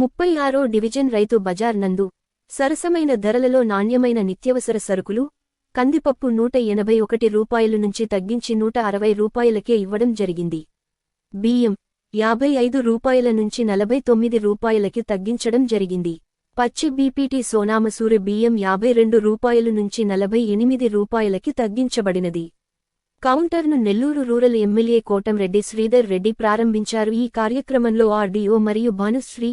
ముప్పై ఆరో డివిజన్ రైతు బజార్ నందు సరసమైన ధరలలో నాణ్యమైన నిత్యవసర సరుకులు కందిపప్పు నూట ఎనభై ఒకటి రూపాయలు నుంచి తగ్గించి నూట అరవై రూపాయలకే ఇవ్వడం జరిగింది. బియ్యం యాభై ఐదు రూపాయల నుంచి నలభై తొమ్మిది రూపాయలకి తగ్గించడం జరిగింది. పచ్చి బీపీటీ సోనామసూరి బియ్యం యాభై రెండు రూపాయలు నుంచి నలభై ఎనిమిది రూపాయలకి తగ్గించబడినది. కౌంటర్ను నెల్లూరు రూరల్ ఎమ్మెల్యే కోటంరెడ్డి శ్రీధర్ రెడ్డి ప్రారంభించారు. ఈ కార్యక్రమంలో ఆర్డీఓ మరియు భానుశ్రీ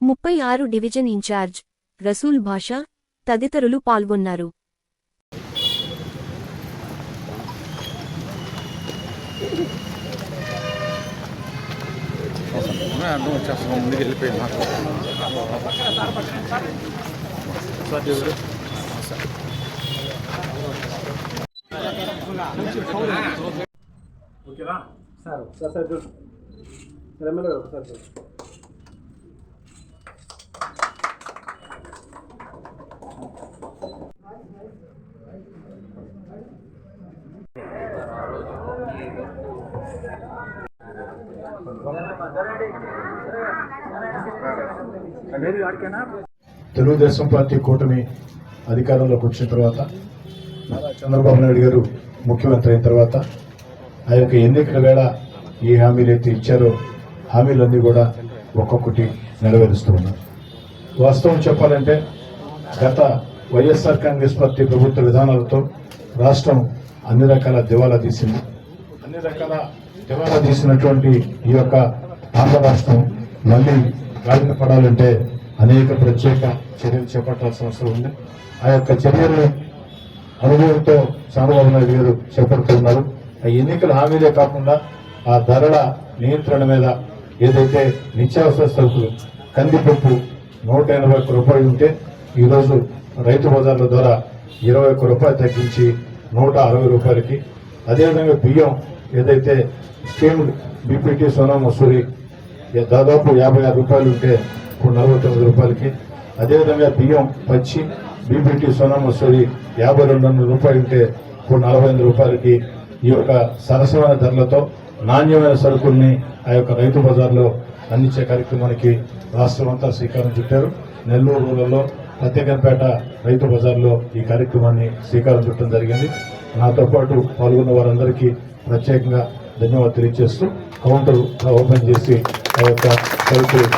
ముప్పై ఆరు డివిజన్ ఇన్ఛార్జ్ రసూల్ భాషా తదితరులు పాల్గొన్నారు. ఓకేనా? Sir sir sir sir MLA Telugu Desam party కూటమి అధికారంలోకి వచ్చిన తర్వాత చంద్రబాబు నాయుడు గారు ముఖ్యమంత్రి అయిన తర్వాత ఆ యొక్క ఎన్నికల వేళ ఏ హామీలు అయితే ఇచ్చారో హామీలన్నీ కూడా ఒక్కొక్కటి నెరవేరుస్తూ ఉన్నారు. వాస్తవం చెప్పాలంటే గత వైఎస్ఆర్ కాంగ్రెస్ పార్టీ ప్రభుత్వ విధానాలతో రాష్ట్రం అన్ని రకాల దివాలా తీసింది. అన్ని రకాల దివాలా తీసినటువంటి ఈ యొక్క ఆంధ్ర రాష్ట్రం మళ్ళీ గాలిన పడాలంటే అనేక ప్రత్యేక చర్యలు చేపట్టాల్సిన అవసరం ఉంది. ఆ యొక్క చర్యలు అనుభవంతో చంద్రబాబు నాయుడు గారు చేపడుతున్నారు ఆ ఎన్నికల హామీలే కాకుండా ఆ ధరల నియంత్రణ మీద ఏదైతే నిత్యావసర సరుకులు కందిపప్పు నూట ఎనభై ఒక్క రూపాయలు ఉంటే ఈరోజు రైతు బజార్ల ద్వారా ఇరవై ఒక్క రూపాయలు తగ్గించి నూట అరవై రూపాయలకి. అదేవిధంగా బియ్యం ఏదైతే స్కీమ్డ్ బీపీటీ సోనా మసూరి దాదాపు యాభై ఆరు రూపాయలు ఉంటే ఇప్పుడు నలభై తొమ్మిది రూపాయలకి అదేవిధంగా బియ్యం పచ్చి బీపీటీ సోనా మసూరి యాభై రెండు వందల రూపాయలు ఉంటే ఇప్పుడు నలభై ఎనిమిది రూపాయలకి ఈ యొక్క సరసమైన ధరలతో నాణ్యమైన సరుకుల్ని ఆ యొక్క రైతు బజార్లో అందించే కార్యక్రమానికి రాష్ట్రం అంతా శ్రీకారం చుట్టారు. నెల్లూరు రూరల్లో ప్రత్యేకంపేట రైతు బజార్లో ఈ కార్యక్రమాన్ని శ్రీకారం చుట్టడం జరిగింది. నాతో పాటు పాల్గొన్న వారందరికీ ప్రత్యేకంగా ధన్యవాదాలు తెలియజేస్తూ కౌంటర్ ఓపెన్ చేసి ఆ యొక్క సరుకులు